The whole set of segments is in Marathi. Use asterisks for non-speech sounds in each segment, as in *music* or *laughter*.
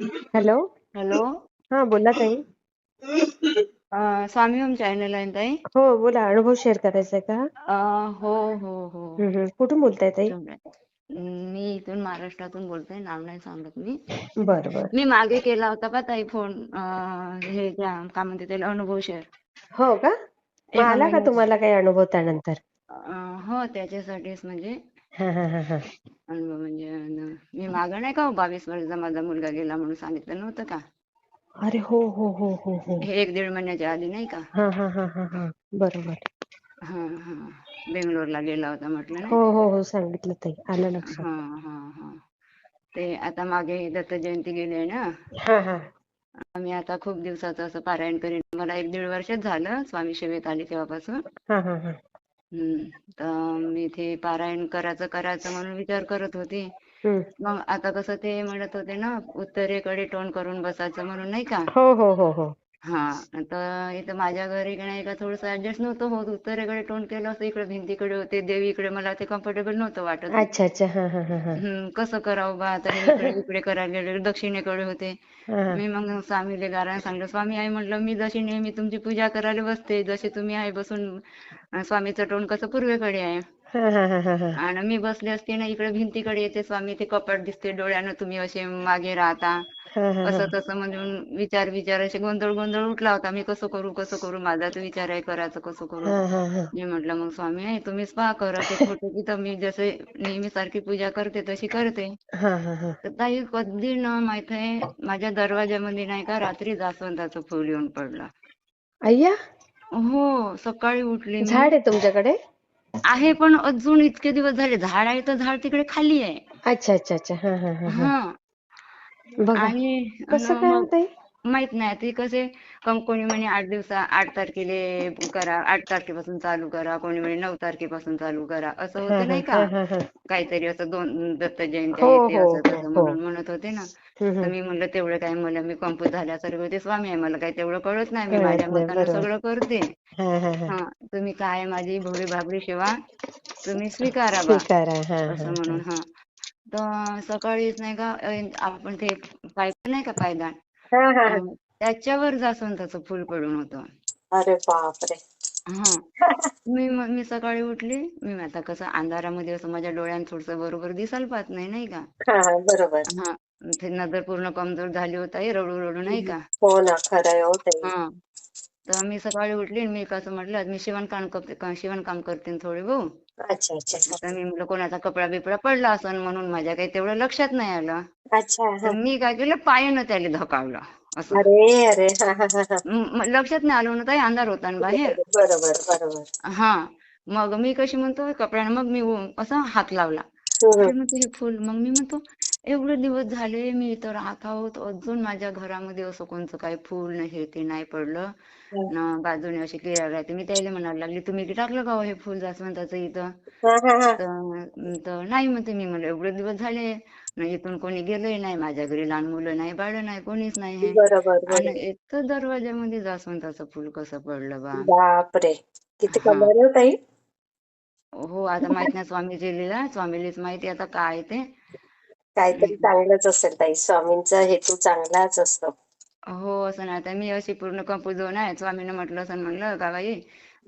हॅलो? हॅलो? हा बोला ताई. अं, स्वामी ओम चॅनल आहे ना ताई? हो बोला अनुभव शेअर करायचा आहे का? अं, हो हो हो. हम्म, हम्म. कुठून बोलताय ताई? मी इथून महाराष्ट्रातून बोलते नाव नाही सांगत मी. बरं बरं. मी मागे केला होता का ताई फोन अं, हे त्या काय म्हणते त्याला अनुभव शेअर हो का? मग एका आला का महिन्यात तुम्हाला काही अनुभव त्यानंतर? अं, हो त्याच्यासाठीच म्हणजे. हा हा हा हा. अनुभव म्हणजे मागं नाही का हो, बावीस वर्षाचा माझा मुलगा गेला म्हणून सांगितलं नव्हतं का? अरे हो हो हो हो हो. हे एक दीड महिन्याच्या आधी नाही का? हा हा हा हा हा. बरोबर. हा हा. बेंगलोरला गेला होता म्हटलं नाही हो हो हो सांगितलं ताई. आलं लक्षात. हा हा हा. ते आता मागे दत्त जयंती गेली आहे ना? हा हा. मी आता खूप दिवसाचं असं पारायण करीन. मला एक दीड वर्षच झालं स्वामी सेवेत आली तेव्हापासून. हा हा हा. हम्म. तर मी ते पारायण करायचं करायचं म्हणून विचार करत होते. मग आता कसं ते म्हणत होते ना उत्तरेकडे तोंड करून बसायचं म्हणून नाही का? हो हो हो हो. हा तर इथं माझ्या घरी का नाही का थोडंसं ऍडजस्ट नव्हतं होत. उत्तरेकडे तोंड केलं असं इकडे भिंतीकडे होते देवीकडे मला ते कम्फर्टेबल नव्हतं वाटत. अच्छा अच्छा. हा हा हा हा. कसं करावं बा आता मी इकडे *laughs* इकडे करायला गेले दक्षिणेकडे होते. हा हा. मी मग स्वामीले गाराने सांगितलं स्वामी आई म्हटलं मी जशी नेहमी तुमची पूजा करायला बसते जसे तुम्ही आहे बसून अं, स्वामीचं तोंड कसं पूर्वेकडे आहे? *laughs* आणि मी बसले असते ना इकडे भिंतीकडे येते स्वामी ते कपाट दिसते डोळ्यानं तुम्ही असे मागे राहता. असं तसं म्हणजे विचार विचार असे गोंधळ गोंधळ उठला होता. मी कसं करू कसं करू माझा तर विचार आहे करायचं कसं करू? मी म्हटलं मग स्वामी आहे तुम्हीच पहा करा ते फोटो तिथं मी जसे नेहमी सारखी पूजा करते तशी करते. तर ताई कधी ना माहीत आहे माझ्या दरवाज्यामध्ये नाही का रात्री जास्वंदाचं फुल येऊन पडलं. अय्या! हो सकाळी उठली झाड आहे तुमच्याकडे? आहे पण अजून इतके दिवस झाले. झाड आहे तर झाड तिकडे खाली आहे. अच्छा अच्छा अच्छा. हा हा हा बघा. आणि कसं काय होतंय माहीत नाही. ते कसे कोणी म्हणे आठ दिवसा आठ तारखेले करा आठ तारखेपासून चालू करा कोणी म्हणे नऊ तारखेपासून चालू करा असं होते नाही का? काहीतरी असं दोन दत्त जयंत्या हो येते हो असं हो. तसं म्हणून म्हणत होते ना. तर. मी म्हणलं तेवढं काय मला मी कंपूज झाल्यासारखं होते स्वामी आहे मला काही तेवढं कळत नाही मी माझ्या मतानं सगळं करते. हा तुम्ही काय माझी भोळी भाबडी सेवा तुम्ही स्वीकारा बा असं म्हणून हा. तर सकाळीच नाही का आपण ते पाईप नाही का पायदान? हा. हा हा अं, त्याच्यावर जास्वंदाचं फुल पडून होतं. अरे बापरे. हा. मी म- मी सकाळी उठली. मी आता कसं अंधारामध्ये असं माझ्या डोळ्यात थोडस बरोबर दिसायला पाहत नाही नाही का? हा बरोबर. हा. ते नजर पूर्ण कमजोर झाली होत आहे रडू रडू नाही का? हो ना खरंय हो हा. तर मी सकाळी उठली आणि मी कसं म्हटलं मी शिवणकाम करते शिवणकाम करते थोडी भाऊ. अच्छा अच्छा तर मी म्हटलं कोणाचा कपडा बिपडा पडला असन म्हणून माझ्या काही तेवढं लक्षात नाही आलं. अच्छा तर मी काय केलं पायानं त्याला धकावलं असं. अरे अरे हा हा हा हा. म- लक्षात नाही आलं ना ताई अंधार होता ना बाहेर. बरोबर बरोबर. हा मग मी कशी म्हणतो कपड्यानं मग मी उ- असा हात लावला. हम्म, अरे म्हणतो हे फुल मग मी म्हणतो एवढे दिवस झाले मी इथं राहत आहोत अजून माझ्या घरामध्ये असं कोणतं काही फुल नाही हे ते नाही पडलं. हम्म. ना बाजूने अशी क्लिअर राहते. मी त्याला म्हणायला लागली तुम्ही की टाकलं का हो हे फुल जास्वंदाचं इथं? हा हा हा. तर तर नाही म्हणते मी म्हणलं एवढे दिवस झाले न इथून कोणी गेलंय नाही माझ्या घरी लहान मुलं नाही बाळ नाही कोणीच नाही बरोबर आणि बरोबर. इथं दरवाज्यामध्ये जास्वंदाचं फुल कसं पडलं बा. बापरे! किती हा. आहे हो ताई. हो आता माहीत नाही स्वामीजी लिहिला स्वामीलीच माहिती आता काय ते. काहीतरी चांगलंच असेल ताई. स्वामींचा हेतू चांगलाच असतो. हो असं नाही. आता मी अशी पूर्ण कंपूजून आहे. स्वामीनं म्हटलं असं म्हणलं का बाई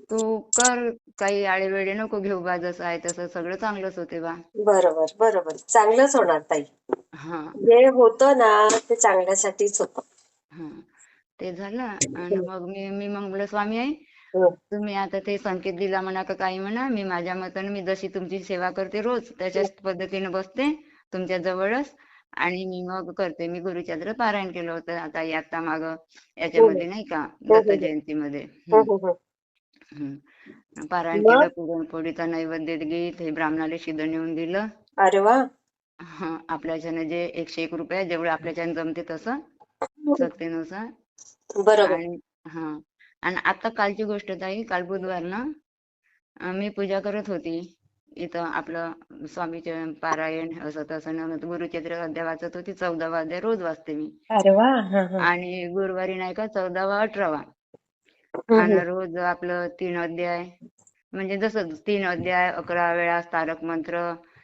तू कर. काही आळेवेळे नको घेऊ बा जसं आहे तसं. सगळं चांगलंच होते बा. बरोबर बरोबर. चांगलंच होणार ताई. हा. जे होतं ना ते चांगल्यासाठीच होतं. हा. ते झालं. आणि मग मी मी मग म्हणलं स्वामी आई. तुम्ही आता ते संकेत दिला म्हणा का काही म्हणा मी माझ्या मताने मी जशी तुमची सेवा करते रोज त्याच्याच पद्धतीने बसते तुमच्या जवळच आणि मी मग करते. मी गुरुचंद्र पारायण केलं होतं आता आता माग याच्यामध्ये नाही का दत्त जयंतीमध्ये. पारायण? केलं पुरणपोळीचा नैवेद्य गीत हे ब्राह्मणाला शिदं नेऊन दिलं. अरे वा! हा आपल्याच्यानं जे एकशे एक रुपये जेवढं आपल्याच्यानं जमते तसं सक्तीनुसार बरोबर. हा आणि आता कालची गोष्ट ताई काल बुधवार ना मी पूजा करत होती. इथं आपलं स्वामीचे पारायण असं तसं न गुरुचरित्र अध्याय वाचत होती. चौदावा अध्याय रोज वाचते मी. हा हा. आणि गुरुवारी नाही का चौदावा अठरावा. आणि. रोज आपलं तीन अध्याय. म्हणजे जसं तीन अध्याय अकरा वेळा तारक मंत्र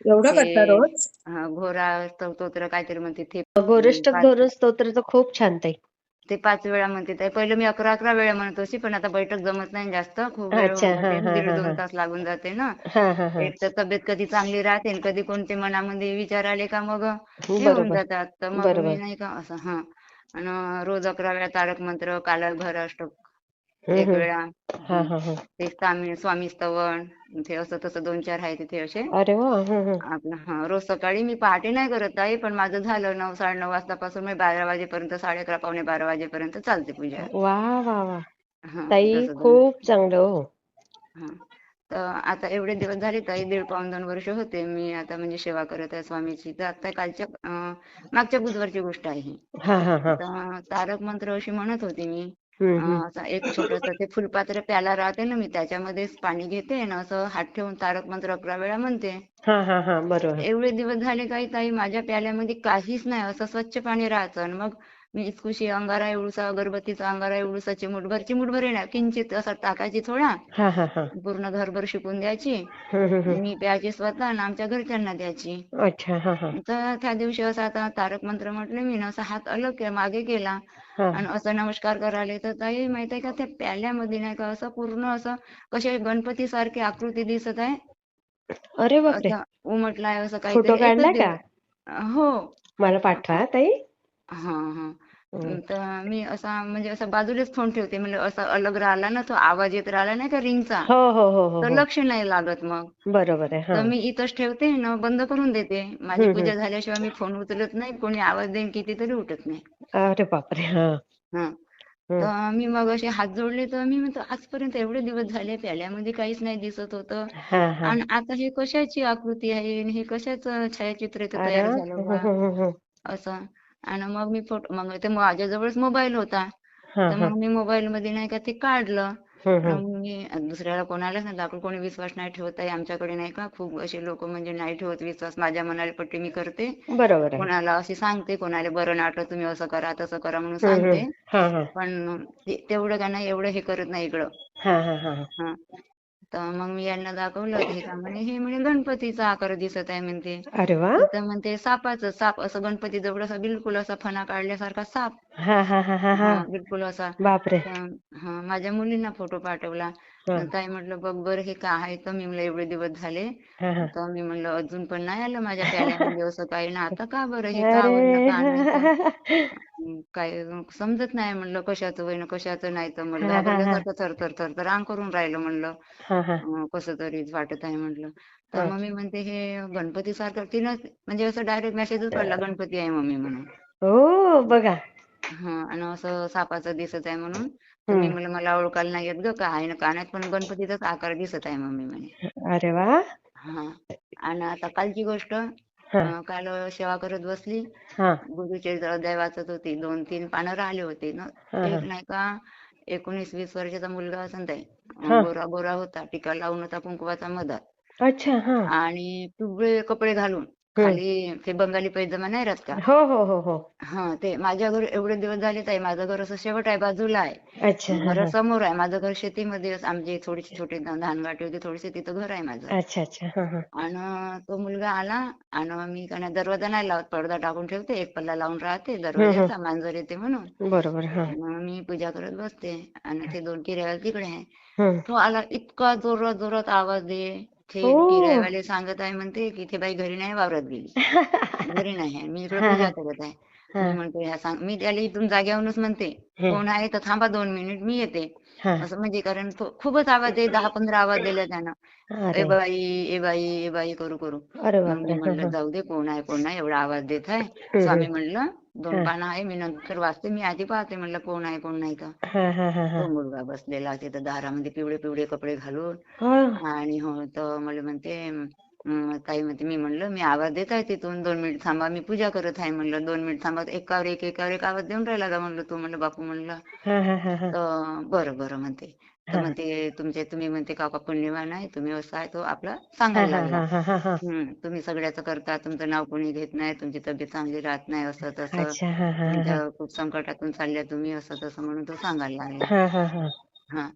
एवढं करता रोज? घोरा स्तोत्र काहीतरी म्हणते ते गोरष्टक पाच- धोरण स्तोत्र तर खूप छान ताई. ते पाच वेळा म्हणते ताई. पहिलं मी अकरा अकरा वेळा म्हणत होती पण आता बैठक जमत नाही जास्त. खूप वेळ अच्छा, होऊन हा, हा, दीड हा, दोन हा. तास लागून जाते ना. हा हा हा. एक तर तब्येत कधी चांगली राहते आणि कधी कोणते मनामध्ये विचार आले का मग हे होऊन बरोबर. जातात. तर मग बरोबर. मी नाही का असं हा. आणि रोज अकरा वेळा तारक मंत्र काला भर अष्टक एक. वेळा. हा हा हा. ते स्वामी स्वामी स्तवन ते असं तसं दोन चार आहे तिथे असे. अरे वा. आपलं हा रोज सकाळी मी पहाटे नाही करत आहे पण माझं झालं नऊ साडेनऊ वाजतापासून मी बारा वाजेपर्यंत साडे अकरा पावणे बारा वाजेपर्यंत चालते पूजा. वा वा वा. हा ताई दोन- खूप चांगलं हो. हा. तर आता एवढे दिवस झाले ताई दीड पाऊण दोन वर्ष होते मी आता म्हणजे सेवा करत आहे स्वामीची. तर आता कालच्या अं, मागच्या बुधवारची गोष्ट आहे ही. हा हा हा. तर तारक मंत्र अशी म्हणत होती मी. असा एक छोटस ते फुलपात्र प्याला राहते ना मी त्याच्यामध्येच पाणी घेते ना असं हात ठेवून तारक मंत्र अकरा वेळा म्हणते. हा हा हा बरोबर. एवढे दिवस झाले काही ताई माझ्या प्याल्यामध्ये काहीच नाही असं स्वच्छ पाणी राहायचं आणि मग मी इतकुशी अंगारा एवढूसा अगरबत्तीचा अंगारा एवढूसा चिमुटभर चिमुटभर येणार. किंचित असं टाकायची थोडा हा हा हा. पूर्ण घरभर शिकून द्यायची. मी प्यायची स्वतः आणि आमच्या घरच्यांना द्यायची. अच्छा हा हा. तर त्या दिवशी असं आता तारक मंत्र म्हटलं मी ना असा हात अलग केला मागे केला. आणि असं नमस्कार करायला तर ताई माहीत आहे का त्या प्याल्यामध्ये नाही का असं पूर्ण असं कसे गणपती सारखी आकृती दिसत आहे? अरे उमटलाय असं काहीतरी हो. मला पाठवा ताई. हा हा. तर मी असा म्हणजे असं बाजूलाच फोन ठेवते. म्हणजे असा अलग राहिला ना तो आवाज येत राहिला नाही का रिंगचा? हो हो हो हो तर हो. लक्ष नाही लागत मग. बरोबर आहे हा. तर मी इथंच ठेवते ना बंद करून देते. माझी पूजा झाल्याशिवाय मी फोन उचलत नाही. कोणी आवाज देईन किती तरी उठत नाही. अरे बापरे हा. हा. तर मी मग असे हात जोडले. तर मी म्हणतो आजपर्यंत एवढे दिवस झाले प्याल्यामध्ये काहीच नाही दिसत होतं. हा हा. आणि आता हे कशाची आकृती आहे? आणि हे कशाचं छायाचित्र इथं अरे तयार. झालं बा. असं. आणि मग मी फोटो मग ते माझ्याजवळच मोबाईल होता. तर मग मी मोबाईल मध्ये नाही का ते काढलं. मी दुसऱ्याला कोणालाच नाही आपण कोणी विश्वास नाही ठेवत आहे आमच्याकडे नाही का? खूप असे लोक म्हणजे नाही ठेवत विश्वास. माझ्या मनाला पट्टी मी करते. बरोबर कोणाला अशी सांगते कोणाला बरं नाटक तुम्ही असं करा तसं करा म्हणून सांगते. पण तेवढं का नाही एवढं हे करत नाही इकडं. तर मग मी यांना दाखवलं हे का म्हणे हे म्हणे गणपतीचा आकार दिसत आहे म्हणते. अरे वा. तर म्हणते सापाचं साप असं गणपती जवळ असा बिलकुल असा फणा काढल्यासारखा साप. हा हा हा हा हा. हा बिलकुल असा. बापरे. तर, हा माझ्या मुलींना फोटो पाठवला. तर ताई म्हटलं बघ बरं हे काय आहे? तर मी म्हणलं एवढे दिवस झाले. हा हा. तर मी म्हणलं अजून पण नाही आलं माझ्या प्याल्यामध्ये असं काही ना आता का बरं? हे का का नाही? *laughs* काय समजत नाही म्हणलं कशाचं होईना कशाचं नाही तर म्हणलं. हा, हा, हा. घाबरल्यासारखं थर थर थर थर अंग करून राहिलं म्हणलं. हा हा. अं, कसं तरीच वाटत आहे म्हटलं तर हा. मम्मी म्हणते हे गणपती सारखं तिनं म्हणजे असं डायरेक्ट मेसेजच पडला गणपती आहे मम्मी म्हणून. हो बघा. हा आणि असं सापाचं दिसत आहे म्हणून. तर मी हम्म. म्हणलं मला ओळखायला नाही येत ग का आहे ना कानात पण गणपतीचाच आकार दिसत आहे मम्मी म्हणे. अरे वा. हा आणि आता कालची गोष्ट काल सेवा करत बसली. हा. गुरुचे अध्याय वाचत होती. दोन तीन पानं राहिले होते ना. एक. नाही का एकोणीस वीस वर्षाचा मुलगा असन ताई हा. अं, गोरा गोरा होता. टिका लावून होता कुंकवाचा मधात अच्छा हा. आणि पिवळे कपडे घालून खाली ते बंगाली पैजमा नाही राहत का? हो हो हो हो. हा ते माझ्या घर एवढे दिवस झाले ताई माझं घर असं शेवट आहे बाजूला आहे. अच्छा हा, हा. घरासमोर आहे माझं घर शेतीमध्ये असं आमची थोडीशी छोटी धानगाठी होती थोडीशी तिथं घर आहे माझं. अच्छा अच्छा हा हा. आणि तो मुलगा आला आणि मी काय नाही दरवाजा नाही लावत पडदा टाकून ठेवते एक पल्ला लावून राहते दरवाजाचा मांजर येते म्हणून. बरोबर हा. मी पूजा करत बसते आणि ते दोन किरायवाले तिकडे आहे. हम्म. तो आला इतका जोरात जोरात आवाज दे ओ. किरायवाले सांगत आहे म्हणते की ते बाई घरी नाही वावरात गेली *laughs* घरी नाही आहे मी इकडे पूजा करत आहे हा. मी म्हणतो ह्या सांग मी त्याला इथून जाग्यावरूनच म्हणते. कोण आहे तर थांबा दोन मिनिट मी येते. असं म्हणजे कारण तो खूपच आवाज दे दहा पंधरा आवाज दिला त्यानं. ए अरे. बाई ए बाई ए बाई करू करू. मी म्हणलं. जाऊ दे कोण आहे कोण नाही एवढा आवाज देत आहे. स्वामी. म्हणलं दोन. पानं आहे मी नंतर वाचते मी आधी पाहते. म्हणलं कोण आहे कोण नाही हा तो मुलगा बसलेला तिथं दारामध्ये पिवळे पिवळे कपडे घालून. आणि हो तर मला म्हणते ताई म्हणते मी म्हणलं मी आवाज देत आहे तिथून दोन मिनिट थांबा मी पूजा करत आहे म्हणलं दोन मिनिट थांबा एकावर एक एकावर एक आवाज देऊन राहिला का म्हणलं तू? म्हणलं बापू म्हणलं. हा हा हा हा. बरं बरं म्हणते. तर. म्हणते तुमचे तुम्ही म्हणते काका पुण्यवान आहे तुम्ही असं आहे तो आपला सांगायला लागला. तुम्ही सगळ्याचं करता तुमचं नाव कोणी घेत नाही तुमची तब्येत चांगली राहत नाही असं तसं. खूप संकटातून चालल्या तुम्ही असं तसं म्हणून तो सांगायला लागला. हा हा हा. हा.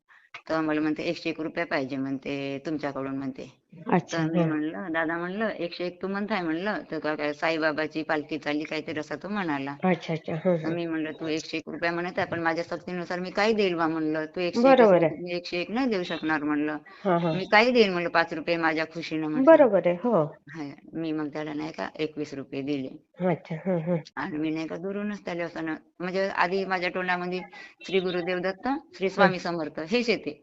तर मला म्हणते एकशे एक रुपये पाहिजे म्हणते तुमच्याकडून म्हणते. तर मी हा. म्हणलं दादा म्हणलं एकशे एक तू म्हणताय म्हणलं तर साईबाबाची पालखी चालली काहीतरी असा तो म्हणाला. अच्छा अच्छा हं, हं. मी म्हणलं तू एकशे एक रुपया म्हणत आहे पण माझ्या सक्तीनुसार मी काय देईल बा म्हणलं. तू एकशे एकशे एक नाही देऊ शकणार म्हणलं. मी काय देईल म्हणलं पाच रुपये माझ्या खुशीनं म्हटलं बरोबर आहे हो. मी मग त्याला नाही का एकवीस रुपये दिले. अच्छा. आणि मी नाही का दुरूनच त्याला असं म्हणजे आधी माझ्या तोंडामध्ये श्री गुरुदेव दत्त श्री स्वामी समर्थ हेच येते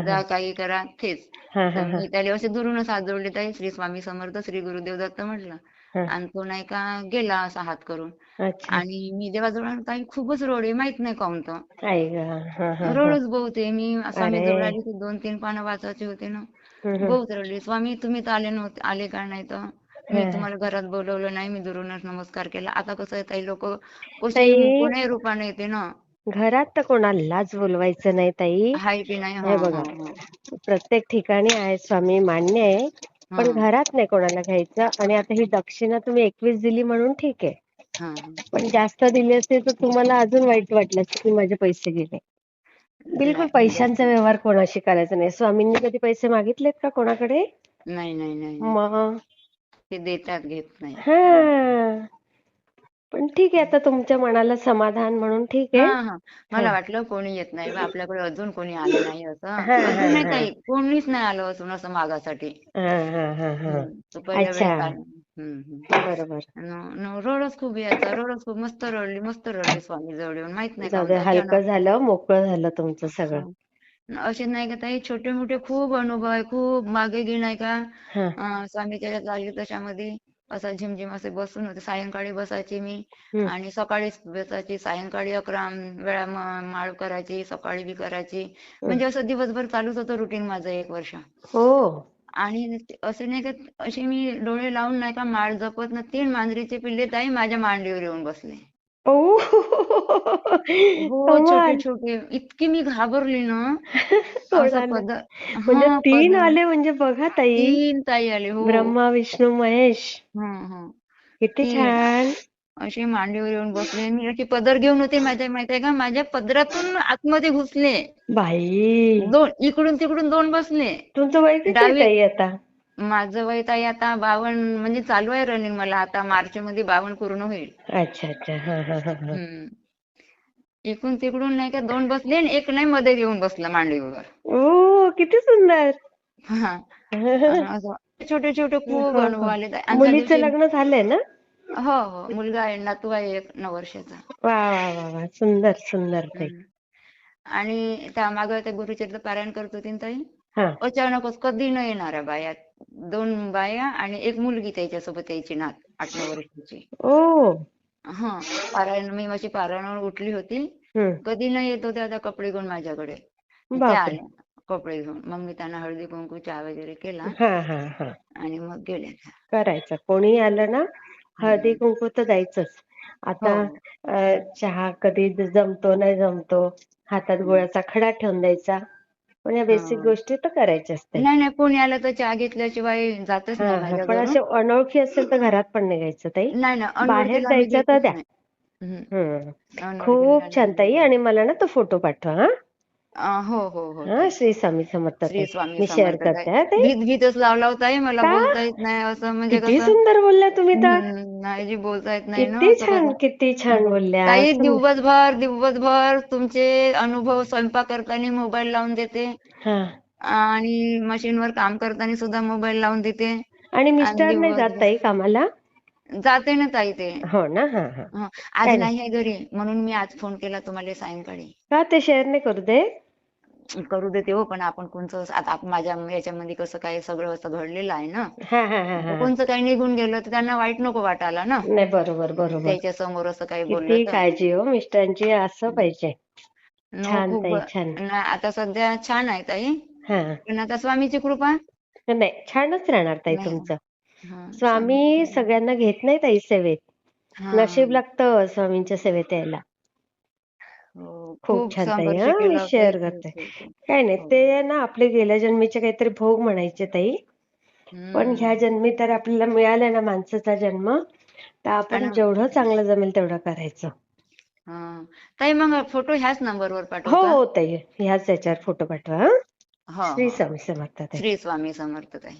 जा काही करा तेच. मी त्याला असे दुरूनच हात जोडले ताई श्री स्वामी समर्थ श्री गुरुदेव दत्त म्हटलं. आणि तो नाही का गेला असा हात करून. आणि मी देवाजवळ ताई खूपच रोडे माहीत नाही काऊन हा हा रोडच बहुत आहे. मी स्वामी अरे. जवळ आली दोन तीन पानं वाचायची होते ना. बहुत रडली. स्वामी तुम्ही तर आले नव्हते आले का नाही तर? मी. तुम्हाला घरात बोलवलं नाही मी दुरूनच नमस्कार केला. आता कसं आहे ताई लोक. कोणी रूपाने येते ना? घरात तर कोणालाच बोलवायचं नाही ताई. हाय की नाही? हे बघा. हा प्रत्येक ठिकाणी आहे स्वामी मान्य आहे पण घरात नाही कोणाला घ्यायचं आणि आता ही दक्षिणा तुम्ही एकवीस दिली म्हणून ठीक आहे. हा हा. पण जास्त दिली असते तर तुम्हाला अजून वाईट वाटलं असतं की माझे पैसे गेले. बिलकुल नाही, पैशांचा व्यवहार कोणाशी करायचा नाही. स्वामींनी कधी पैसे मागितलेत का कोणाकडे? नाही नाही नाही नाही. मग? ते देतात घेत नाही. हा. पण ठीक आहे आता तुमच्या मनाला समाधान म्हणून ठीक आहे हा मला वाटलं कोणी येत नाही बा आपल्याकडे अजून कोणी आलं नाही असं हा, हा, नाही हा. काही कोणीच नाही आलं असून असं मागासाठी हा हा हा हा हम्म. तो पहिल्या अच्छा. वेळेस आला. बरोबर न- न- रडच खूप यायचा रडच खूप मस्त रडली मस्त रडली स्वामी जवळ येऊन माहीत नाही दे हलकं अचानक. झालं मोकळं झालं तुमचं सगळं हा. असे नाही का ताई छोटे मोठे खूप अनुभव आहे खूप मागे गी नाही का हा अं, स्वामीच्या ज्या चालली त्याच्यामध्ये असं झिमझिम असे बसून होते. सायंकाळी बसायची मी. आणि सकाळी बसायची. सायंकाळी अकरा वेळा माळ करायची सकाळी बी करायची. म्हणजे असं दिवसभर चालूच होतं रुटीन माझं एक वर्ष. हो. आणि असे नाही का असे मी डोळे लावून नाही का माळ जपत ना तीन मांजरीचे पिल्ले ताई माझ्या मांडीवर येऊन बसले. ओ. हो कमाल इतकी मी घाबरली ना. *laughs* असं? पद म्हणजे हा, तीन आले म्हणजे बघा ताई. तीन ताई आले हो. ब्रह्मा विष्णू महेश. हं, हं. किती. छान. अशी मांडीवर येऊन बसले. मी अशी पदर घेऊन होते माझ्या माहितीये का? माझ्या पदरातून आतमध्ये घुसले. बाई. दोन इकडून तिकडून दोन बसले. तुमचं वय किती आहे डावी- ताई आता? माझं वय ताई आता बावन्न म्हणजे चालू आहे रनिंग मला. आता मार्च मध्ये बावन्न पूर्ण होईल. अच्छा अच्छा. हा हा हा हा. हम्म. इकडून तिकडून नाही का दोन बसले आणि एक नाही मध्ये येऊन बसला मांडीवर. ओ किती सुंदर. हा. *laughs* आणि असं छोटे छोटे खूप हो, अनुभव हो. आले. ताई. आणि त्या मुलीचं दिवशी- लग्न झालंय ना? हो हो. मुलगा आहे नातू आहे एक नऊ वर्षाचा. वा वा वा वा. सुंदर सुंदर ताई. हम्म. आणि त्या मागं त्या गुरुचरित्र पारायण करत होती ना ताई? हा. अचानकच कधी न येणाऱ्या बाया. दोन बाया आणि एक मुलगी त्याच्यासोबत यायची नात आठ नऊ वर्षाची. ओ हा पारायण मी माझी पारायणावर उठली होती. कधी न येत होत्या त्या कपडे घेऊन माझ्याकडे. त्या आल्या कपडे घेऊन. मग मी त्यांना हळदी कुंकू चहा वगैरे केला. हा हा हा. आणि मग गेल्या. करायचं. कोणी आलं ना हळदी. कुंकू तर द्यायचंच. आता हो. चहा कधी जमतो नाही जमतो हातात गुळाचा खडा ठेवून द्यायचा. पण या बेसिक हा. गोष्टी तर करायच्याच ताई नाही नाही कोणी आलं तर चहा घेतल्याशिवाय जातच हा नाही हा माझ्या पण घरून. असे अनोळखी असेल तर घरात पण निघायचं ताई. नाही ना बाहेर अनोळखीला मी जायचं तर घेतच द्या. नाही. हम्म. हम्म. अनोळखीला खूप नाही छान ताई. आणि मला ना तो फोटो पाठवा हा. हो हो हो हा श्री स्वामी समर्थ श्री स्वामी मी शेअर समर्थ करते हा ताई? भीतच लावला होता हे मला का? बोलता येत नाही असं म्हणजे किती कसं? सुंदर बोलल्या तुम्ही तर. हम्म, नाही जी बोलता येत नाही ना किती असं छान कसं? किती छान बोलल्या. ताई. दिवसभर दिवसभर तुमचे अनुभव स्वयंपाक करताना मोबाईल लावून देते. हा. आणि मशीनवर काम करताना सुद्धा मोबाईल लावून देते. आणि मिस्टर नाही जात दिवसभर- ताई कामाला? जाते ना ताई ते. हो ना हा हा. हं. काय आज नाही. नाही आहे घरी म्हणून मी आज फोन केला तुम्हाला सायंकाळी. का ते शेअर नाही करू दे करू देते हो पण आपण कोणचं आता माझ्या याच्यामध्ये कसं काय सगळं असं घडलेलं आहे ना? कोणचं काही निघून गेलं तर त्यांना वाईट नको वाटायला ना? नाही बरोबर बरोबर. त्याच्यासमोर असं काही बोललं काळजी हो मिस्टरांची असं पाहिजे. आता सध्या छान आहे ताई. पण आता स्वामीची कृपा? नाही छानच राहणार ताई. तुमचं. हं, स्वामी सगळ्यांना घेत नाही ताई सेवेत. नशीब लागतं स्वामींच्या सेवेत यायला. हो, खूप छान ताई, संघर्ष हं, केला ताई, करते. काय नाही हो. ते ना आपले गेल्या जन्मीचे काहीतरी भोग म्हणायचे ताई पण हं. ह्या जन्मी तर आपल्याला मिळाला ना माणसाचा जन्म तर आपण आणि- जेवढं चांगलं जमेल तेवढं करायचं हं. ताई मग फोटो ह्याच नंबरवर हो पाठवू का हो ताई ह्याच याच्यावर फोटो पाठवा हं? हो श्री हो स्वामी समर्थ ताई श्री स्वामी समर्थ ताई